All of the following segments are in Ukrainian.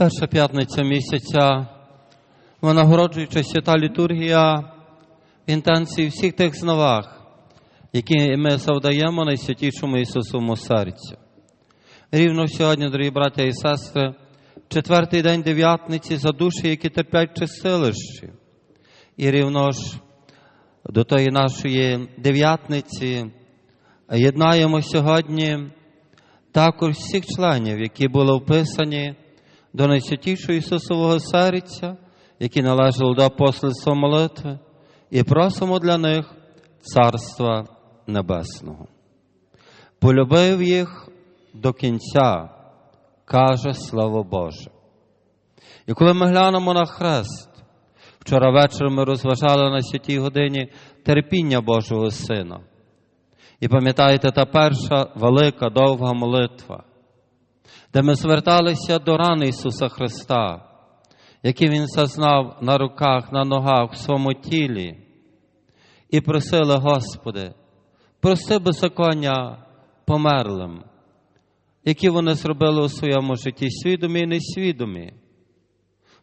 Перша п'ятниця місяця, винагороджуюча свята літургія в інтенції всіх тих зновах, які ми завдаємо найсвятішому Ісусовому серцю. Рівно сьогодні, дорогі браття і сестри, четвертий день дев'ятниці за душі, які терплять чистилищі. І рівно ж до тої нашої дев'ятниці єднаємо сьогодні також всіх членів, які були вписані до найсвятішого Ісусового серця, які належали до апостольства молитви, і просимо для них Царства Небесного. Полюбив їх до кінця, каже Слово Боже. І коли ми глянемо на хрест, вчора ввечері ми розважали на святій годині терпіння Божого Сина. І пам'ятаєте, та перша велика довга молитва, де ми зверталися до рани Ісуса Христа, які Він зазнав на руках, на ногах, в своєму тілі, і просили, Господи, прости беззаконня померлим, які вони зробили у своєму житті, свідомі і несвідомі,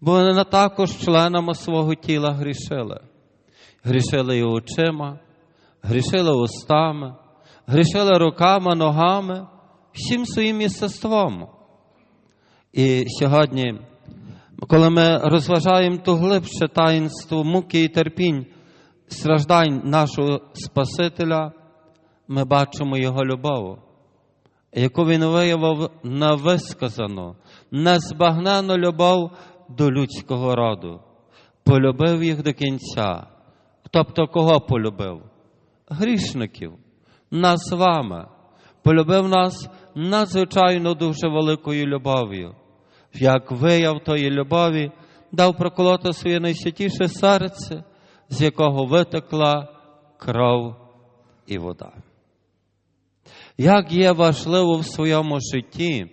бо вони також членами свого тіла грішили. Грішили і очима, грішили устами, грішили руками, ногами, всім своїм єстеством. І сьогодні, коли ми розважаємо то глибше таїнство муки і терпінь, страждань нашого Спасителя, ми бачимо Його любов, яку Він виявив невисказану, незбагнену любов до людського роду, полюбив їх до кінця. Тобто кого полюбив? Грішників, нас з вами, полюбив нас надзвичайно дуже великою любов'ю. Як вияв тої любові, дав проколоти своє найсвятіше серце, з якого витекла кров і вода. Як є важливо в своєму житті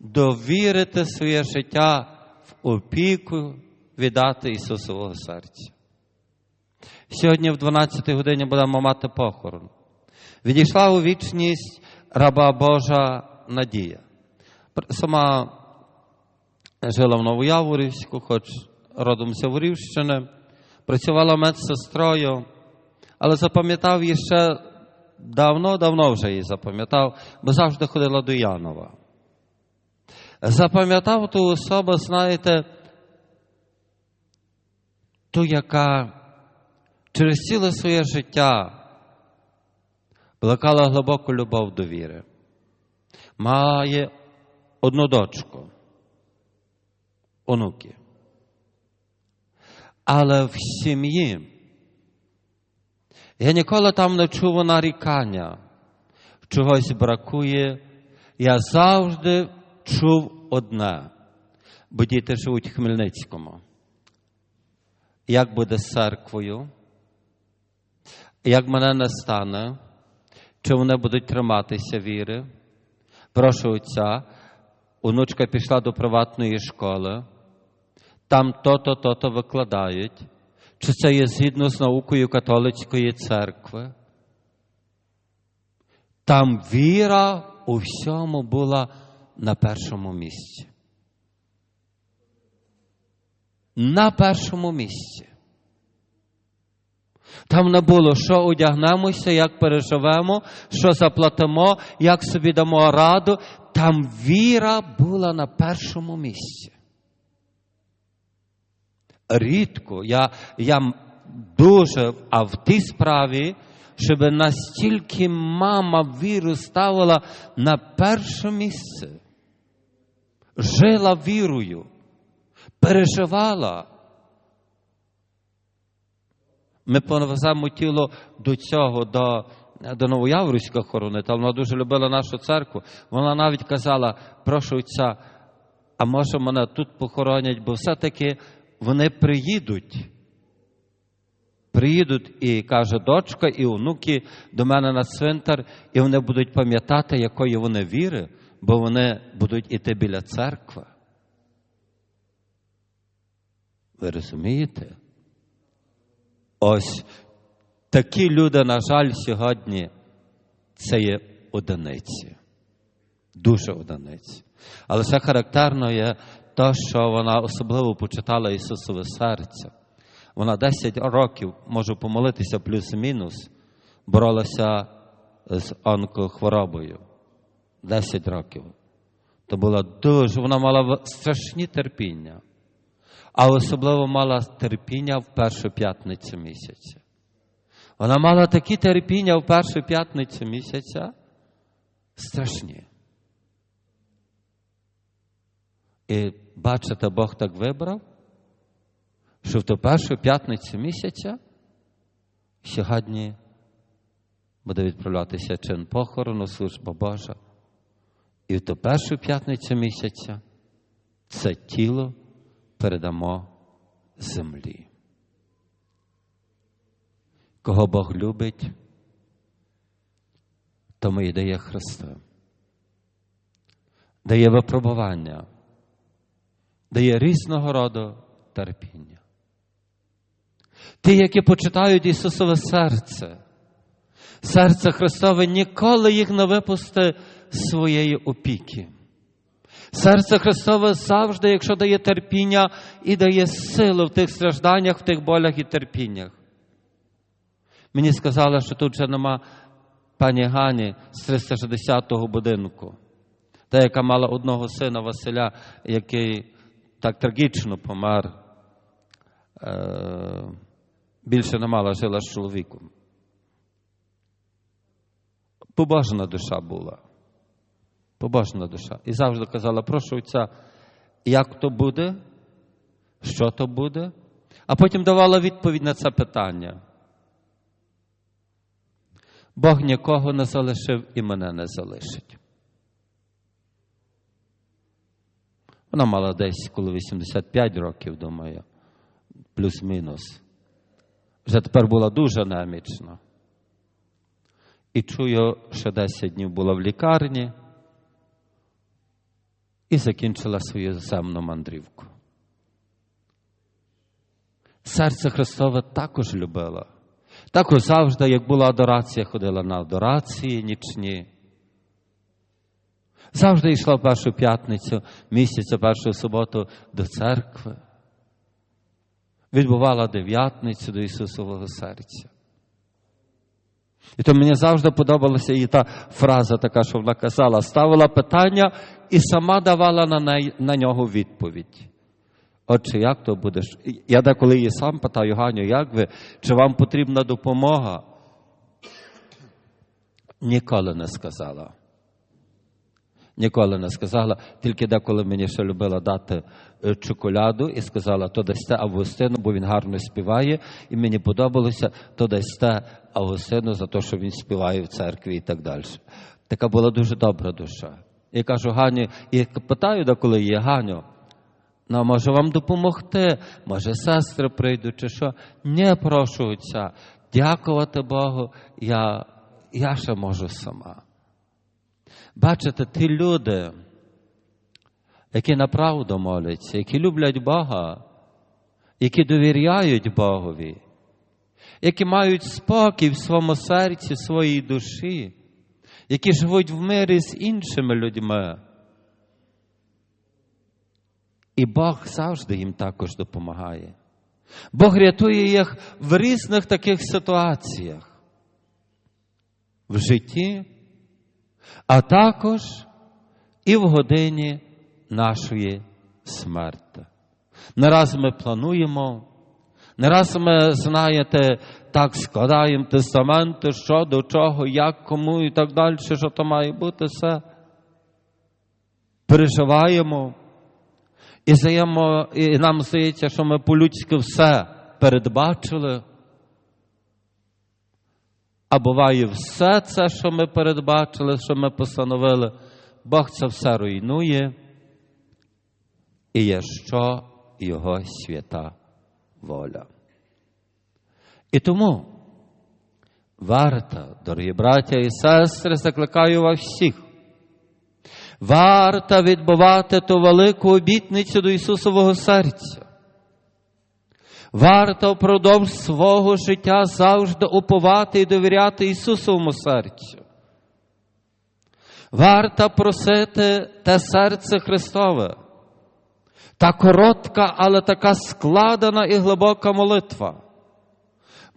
довірити своє життя в опіку віддати Ісусового серця. Сьогодні в 12 годині будемо мати похорон. Відійшла у вічність раба Божа Надія. Сама жила в Новояворівську, хоч родом з Яворівщини, працювала медсестрою, але запам'ятав її ще давно-давно вже її запам'ятав, бо завжди ходила до Янова. Запам'ятав ту особу, знаєте, ту, яка через ціле своє життя плекала глибоку любов до віри. Має одну дочку, онуки. Але в сім'ї я ніколи там не чув нарікання, чогось бракує. Я завжди чув одне, бо діти живуть в Хмельницькому. Як буде з церквою? Як мене не стане, чи вони будуть триматися віри? Прошу отця, онучка пішла до приватної школи, там то-то, то-то викладають. Чи це є згідно з наукою католицької церкви? Там віра у всьому була на першому місці. На першому місці. Там не було, що одягнемося, як переживемо, що заплатимо, як собі дамо раду. Там віра була на першому місці. Рідко, я, я дуже, а в тій справі, щоб настільки мама віру ставила на перше місце, жила вірою, переживала. Ми повеземо тіло до цього, до до Новояврівська хорони, та вона дуже любила нашу церкву. Вона навіть казала, прошу отця, а може мене тут похоронять, бо все-таки вони приїдуть. Приїдуть і каже дочка, і онуки до мене на цвинтар, і вони будуть пам'ятати, якої вони віри, бо вони будуть іти біля церкви. Ви розумієте? Ось такі люди, на жаль, сьогодні це є одиниці. Дуже одиниці. Але це характерно є те, що вона особливо почитала Ісусове серце. Вона 10 років, можу помолитися, плюс-мінус, боролася з онкохворобою. 10 років. То була дуже, вона мала страшні терпіння, а особливо мала терпіння в першу п'ятницю місяця. Вона мала такі терпіння в першу п'ятницю місяця страшні. І бачите, Бог так вибрав, що в ту першу п'ятницю місяця сьогодні буде відправлятися чин похорону, служба Божа. І в ту першу п'ятницю місяця це тіло передамо землі. Кого Бог любить, тому і дає Христа, дає випробування, дає різного роду терпіння. Ті, які почитають Ісусове серце, серце Христове ніколи їх не випусти своєї опіки. Серце Христове завжди, якщо дає терпіння і дає силу в тих стражданнях, в тих болях і терпіннях. Мені сказали, що тут вже нема пані Гані з 360-го будинку, та, яка мала одного сина Василя, який так трагічно помер. Е, більше не мала жила з чоловіком. Побожна душа була. Побожна душа. І завжди казала, прошу отця, як то буде, що то буде, а потім давала відповідь на це питання. Бог нікого не залишив і мене не залишить. Вона мала десь коли 85 років, думаю, плюс-мінус. Вже тепер була дуже немічна. І чую, що 10 днів була в лікарні і закінчила свою земну мандрівку. Серце Христове також любила. Також завжди, як була адорація, ходила на адорації нічні. Завжди йшла в першу п'ятницю місяця, першу суботу до церкви. Відбувала дев'ятницю до Ісусового серця. І то мені завжди подобалася її та фраза така, що вона казала, ставила питання і сама давала на, неї, на нього відповідь. Отче, як то будеш? Я деколи її сам питаю, Ганю, як ви? Чи вам потрібна допомога? Ніколи не сказала. Ніколи не сказала, тільки деколи мені ще любила дати чоколяду і сказала, то дасте Августину, бо він гарно співає, і мені подобалося, то дасте Августину за те, що він співає в церкві і так далі. Така була дуже добра душа. І кажу, Ганю, і питаю, деколи є Ганю, ну, може вам допомогти, може сестри прийдуть, чи що. Не прошу дякувати Богу, я, я ще можу сама. Бачите, ті люди, які направду моляться, які люблять Бога, які довіряють Богові, які мають спокій в своєму серці, в своїй душі, які живуть в мирі з іншими людьми. І Бог завжди їм також допомагає. Бог рятує їх в різних таких ситуаціях в житті а також і в годині нашої смерти. Не раз ми плануємо, не раз ми, знаєте, так складаємо тестаменти, що до чого, як, кому і так далі, що то має бути все. Переживаємо і, здаємо, і нам здається, що ми по-людськи все передбачили. А буває все це, що ми передбачили, що ми постановили, Бог це все руйнує, і є що Його свята воля. І тому варто, дорогі браття і сестри, закликаю вас всіх, варто відбувати ту велику обітницю до Ісусового серця. Варто впродовж свого життя завжди уповати і довіряти Ісусовому серцю. Варто просити те серце Христове, та коротка, але така складена і глибока молитва.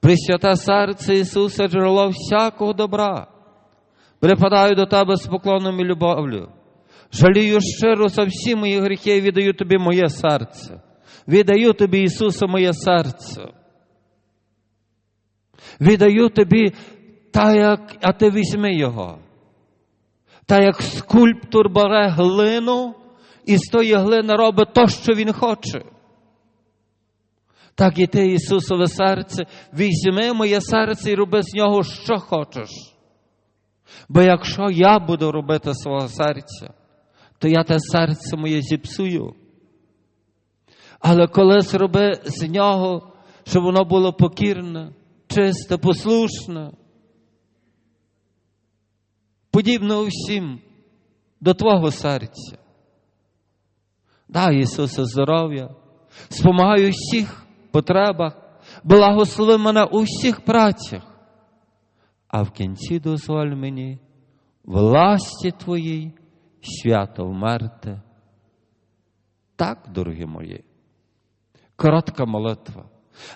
Пресвяте серце Ісуса, джерело всякого добра. Припадаю до Тебе з поклоном і любов'ю. Жалію щиро за всі мої гріхи і віддаю Тобі моє серце. Віддаю Тобі, Ісусе, моє серце. Віддаю Тобі, та як, а Ти візьми його. Та як скульптор бере глину і з тої глини робить то, що він хоче. Так і ти, Ісусове серце, візьми моє серце і роби з нього, що хочеш. Бо якщо я буду робити свого серця, то я те серце моє зіпсую. Але коли зроби з нього, щоб воно було покірне, чисте, послушне, подібно усім до Твого серця. Дай Ісусе здоров'я, спомагай у всіх потребах, благослови мене у всіх працях, а в кінці дозволь мені власті Твоїй свято вмерти. Так, дорогі мої, коротка молитва,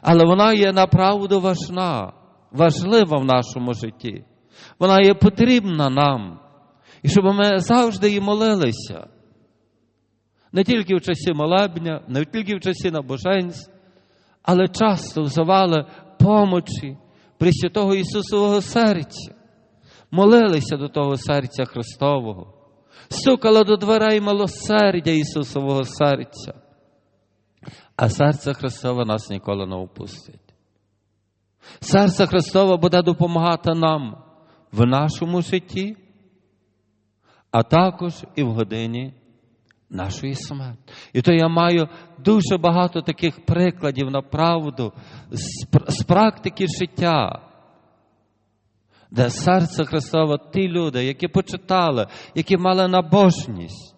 але вона є направду важна, важлива в нашому житті. Вона є потрібна нам, і щоб ми завжди її молилися. Не тільки в часі молебня, не тільки в часі набоженств, але часто взивали помочі Пресвятого Ісусового серця, молилися до того серця Христового, стукали до дверей милосердя Ісусового серця, а серце Христове нас ніколи не опустить. Серце Христове буде допомагати нам в нашому житті, а також і в годині нашої смерті. І то я маю дуже багато таких прикладів на правду з, практики життя, де серце Христове ті люди, які почитали, які мали набожність,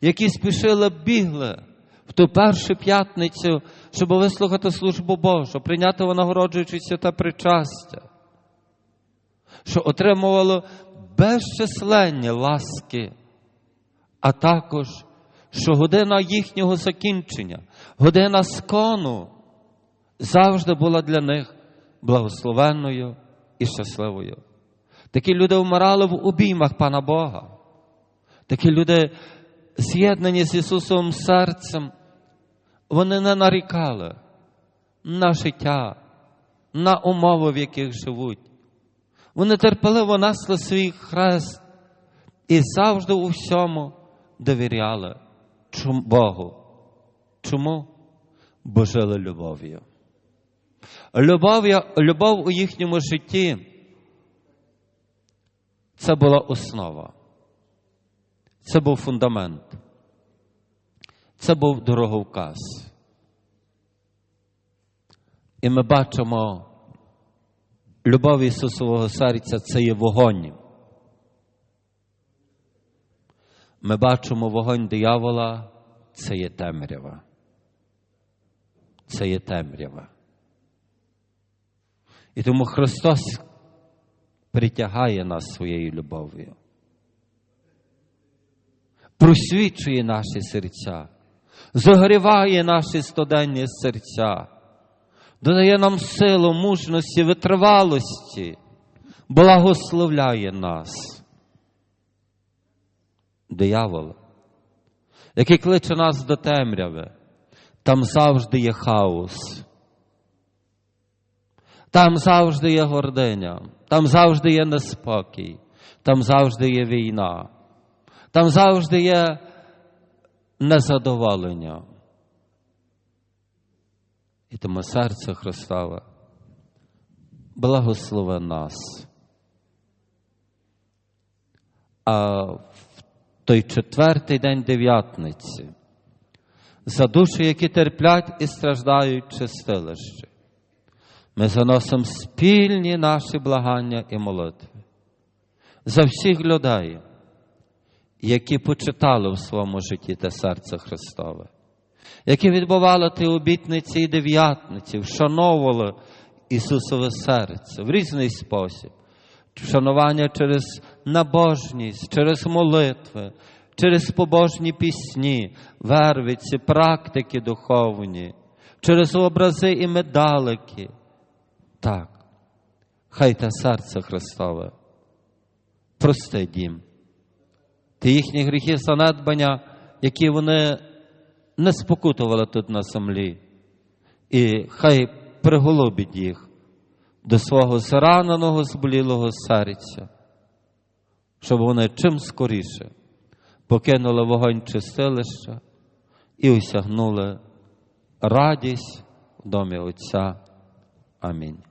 які спішили бігли в ту першу п'ятницю, щоб вислухати службу Божу, прийняти винагороджуючи святе причастя, що отримувало безчисленні ласки, а також що година їхнього закінчення, година скону завжди була для них благословенною і щасливою. Такі люди вмирали в обіймах Пана Бога. Такі люди, з'єднані з Ісусовим серцем, вони не нарікали на життя, на умови, в яких живуть. Вони терпеливо несли свій хрест і завжди у всьому довіряли. Богу. Чому? Бо жили любов'ю. Любов, любов у їхньому житті це була основа. Це був фундамент. Це був дороговказ. І ми бачимо, любов Ісусового серця це є вогонь. Ми бачимо вогонь диявола, це є темрява. Це є темрява. І тому Христос притягає нас своєю любов'ю, просвічує наші серця, загріває наші стоденні серця, додає нам силу, мужності, витривалості, благословляє нас диявол, який кличе нас до темряви, там завжди є хаос. Там завжди є гординя, там завжди є неспокій, там завжди є війна, там завжди є незадоволення. І тому серце Христове благослови нас. А той четвертий день дев'ятниці, за душі, які терплять і страждають чистилище. Ми заносимо спільні наші благання і молитви за всіх людей, які почитали в своєму житті те серце Христове, які відбували ті обітниці і дев'ятниці, вшановували Ісусове серце в різний спосіб. Вшанування через набожність, через молитви, через побожні пісні, вервиці, практики духовні, через образи і медалики. Так, хай те серце Христове прости дім. Ті їхні гріхи занедбання, які вони не спокутували тут на землі. І хай приголубить їх до свого зраненого, зболілого серця, щоб вони чим скоріше покинули вогонь чистилища і осягнули радість в домі Отця. Амінь.